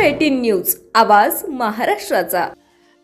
Eighteen news आवाज महाराष्ट्राचा.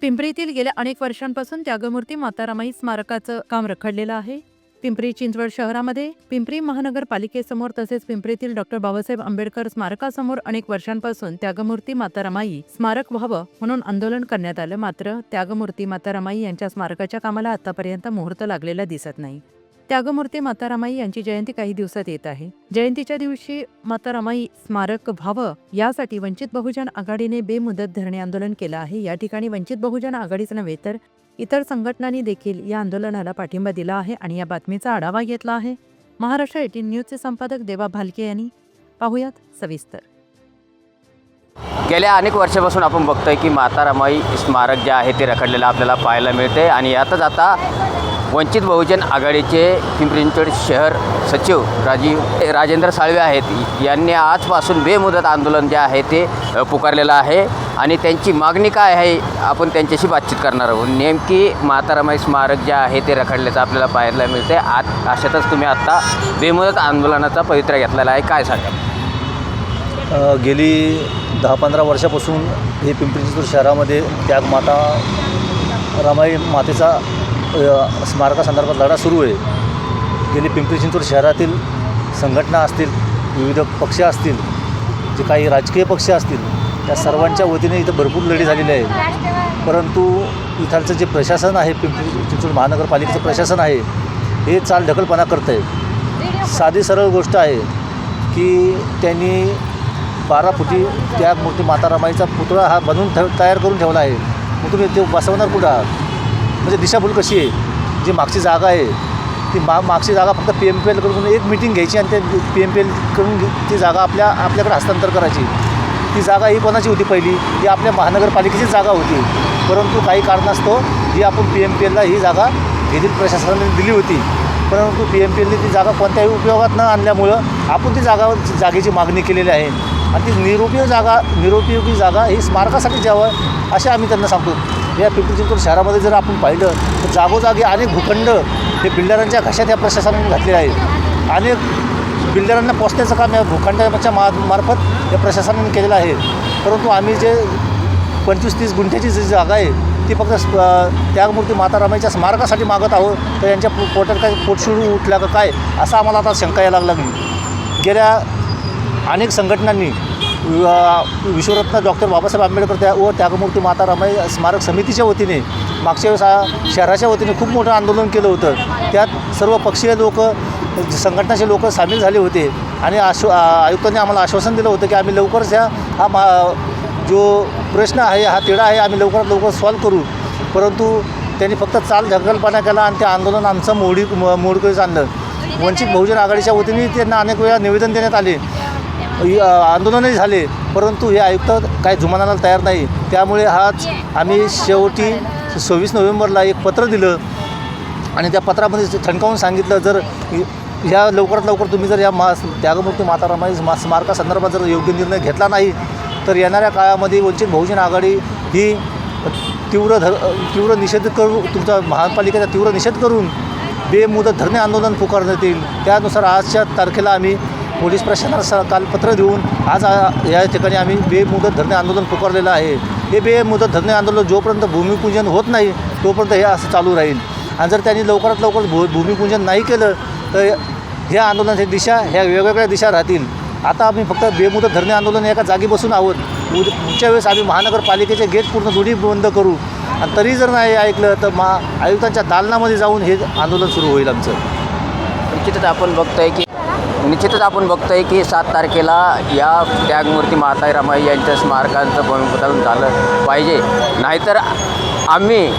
पिंपरीतील गेल्या अनेक वर्षांपासून त्यागमूर्ती मातारामाई स्मारकाचं काम रखडलेलं आहे. पिंपरी चिंचवड शहरामध्ये पिंपरी महानगरपालिकेसमोर तसेच पिंपरीतील डॉक्टर बाबासाहेब आंबेडकर स्मारकासमोर अनेक वर्षांपासून त्यागमूर्ती मातारामाई स्मारक व्हावं म्हणून आंदोलन करण्यात आलं. मात्र त्यागमूर्ती मातारामाई यांच्या स्मारकाच्या कामाला आतापर्यंत मुहूर्त लागलेला दिसत नाही. त्यागमूर्ती मातारामाई यांची जयंती काही दिवसात येत आहे. जयंतीच्या दिवशी मातारामाई स्मारक व्हावं यासाठी वंचित बहुजन आघाडीने बेमुदत धरणे आंदोलन केलं आहे. या ठिकाणी वंचित बहुजन आघाडीच नव्हे तर इतर संघटनांनी देखील या आंदोलनाला पाठिंबा दिला आहे आणि या बातमीचा आढावा घेतला आहे. महाराष्ट्र एटीन न्यूजचे संपादक देवा भालके यांनी. पाहुयात सविस्तर. गेल्या अनेक वर्षापासून आपण बघतोय की माता रमाई स्मारक जे आहे ते रखडलेलं आपल्याला पाहायला मिळते आणि यातच आता वंचित बहुजन आघाडीचे पिंपरी चिंचवड शहर सचिव राजीव राजेंद्र साळवे आहेत. यांनी आजपासून बेमुदत आंदोलन जे आहे ते पुकारलेलं आहे. आणि त्यांची मागणी काय आहे आपण त्यांच्याशी बातचीत करणार आहोत. नेमकी माता रमाई स्मारक जे आहे ते रखडल्याचं आपल्याला पाहायला मिळते आत अशातच तुम्ही आत्ता बेमुदत आंदोलनाचा पवित्रा घेतलेला आहे. काय सांगा गेली दहा पंधरा वर्षापासून हे पिंपरी चिंचवड शहरामध्ये त्याग माता रमाई मातेचा स्मारकासंदर्भात लढा सुरू आहे. गेली पिंपरी चिंचवड शहरातील संघटना असतील विविध पक्ष असतील जे काही राजकीय पक्ष असतील त्या सर्वांच्या वतीने इथं भरपूर लढी झालेली आहे. परंतु इथालचं जे प्रशासन आहे पिंपरी चिंचवड महानगरपालिकेचं प्रशासन आहे हे चाल ढकलपणा करत आहे. साधी सरळ गोष्ट आहे की त्यांनी बारा फुटी त्या मूर्ती माता रमाईचा पुतळा हा बनवून ठेव तयार करून ठेवला आहे. मग तुम्ही ते बसवणार कुठं? आहात म्हणजे दिशाभूल कशी आहे? जी मागची जागा आहे ती मा मागची जागा फक्त पी एम पी एलकडून एक मिटिंग घ्यायची आणि ते पी एम पी एलकडून ती जागा आपल्या आपल्याकडे हस्तांतर करायची. ती जागा ही कोणाची होती पहिली? ही आपल्या महानगरपालिकेचीच जागा होती. परंतु काही कारणास्तव ही आपण पी एम पी एलला ही जागा येथील प्रशासनाने दिली होती. परंतु पी एम पी एलने ती जागा कोणत्याही उपयोगात न आणल्यामुळं आपण ती जागा जागेची मागणी केलेली आहे. आणि ती निरुपयोग जागा निरुपयोगी जागा ही स्मारकासाठी द्यावं असे आम्ही त्यांना सांगतो. या पिंपरी चिंचवड शहरामध्ये जर आपण पाहिलं तर जागोजागी अनेक भूखंड हे बिल्डरांच्या घशात या प्रशासनाने घातले आहे अनेक बिल्डरांना पोचण्याचं काम या भूखंडाच्या मा मार्फत या प्रशासनाने केलेलं आहे. परंतु आम्ही जे पंचवीस तीस गुंठ्याची जी जागा आहे ती फक्त त्यागमूर्ती माता रमाईच्या स्मारकासाठी मागत आहोत तर यांच्या पोटात काही पोटशिडू उठल्या का काय असं आम्हाला आता शंका यायला लागली. गेल्या अनेक संघटनांनी विश्वरत्न डॉक्टर बाबासाहेब आंबेडकर त्या व त्यागमूर्ती माता रमाई स्मारक समितीच्या वतीने मागच्या वेळेस शहराच्या वतीने खूप मोठं आंदोलन केलं होतं. त्यात सर्व पक्षीय लोक संघटनाचे लोक सामील झाले होते आणि आश्व आयुक्तांनी आम्हाला आश्वासन दिलं होतं की आम्ही लवकरच ह्या हा मा जो प्रश्न आहे हा तिढा आहे आम्ही लवकरात लवकर सॉल्व करू. परंतु त्यांनी फक्त चाल ढकलपणा केला आणि ते आंदोलन आमचं मोडी मोडकळीस आणलं. वंचित बहुजन आघाडीच्या वतीने त्यांना अनेक वेळा निवेदन देण्यात आले. आंदोलनही झाले परंतु हे आयुक्त काही जुमानाला तयार नाही. त्यामुळे हाच आम्ही शेवटी सव्वीस नोव्हेंबरला एक पत्र दिलं आणि त्या पत्रामध्ये ठणकावून सांगितलं जर ह्या लवकरात लवकर तुम्ही जर या मा त्यागमूर्ती माता रमाई मा स्मारकासंदर्भात जर योग्य निर्णय घेतला नाही तर येणाऱ्या काळामध्ये वंचित बहुजन आघाडी ही तीव्र धर तीव्र निषेध करू तुमचा महापालिकेचा तीव्र निषेध करून बेमुदत धरणे आंदोलन पुकारण्यात येईल. त्यानुसार आजच्या तारखेला आम्ही पोलीस प्रशासनाला कालपत्र देऊन आज या ठिकाणी आम्ही बेमुदत धरणे आंदोलन पुकारलेलं आहे. हे बेमुदत धरणे आंदोलन जोपर्यंत भूमिपूजन होत नाही तोपर्यंत हे असं चालू राहील. आणि जर त्यांनी लवकरात लवकर भू भूमिपूजन नाही केलं तर ह्या आंदोलनाची दिशा ह्या वेगवेगळ्या दिशा राहतील. आता आम्ही फक्त बेमुदत धरणे आंदोलन एका जागी बसून आहोत. उद पुढच्या वेळेस आम्ही महानगरपालिकेचे गेट पूर्ण दोन्ही बंद करू. आणि तरी जर नाही ऐकलं तर मा आयुक्तांच्या दालनामध्ये जाऊन हे आंदोलन सुरू होईल आमचं. निश्चितच आपण बघताय की निश्चितच आपण बघतोय की सात तारखेला या त्यागमूर्ती माताई रमाई यांच्या स्मारकांचं भूमिपूजन झालं पाहिजे. नाहीतर आम्ही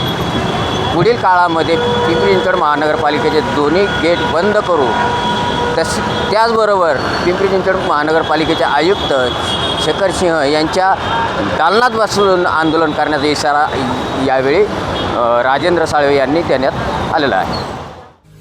पुढील काळामध्ये पिंपरी चिंचवड महानगरपालिकेचे दोन्ही गेट बंद करू. तस त्याचबरोबर पिंपरी चिंचवड महानगरपालिकेचे आयुक्त शेखर सिंह यांच्या दालनात बसून आंदोलन करण्याचा इशारा यावेळी राजेंद्र साळवे यांनी देण्यात आलेला आहे.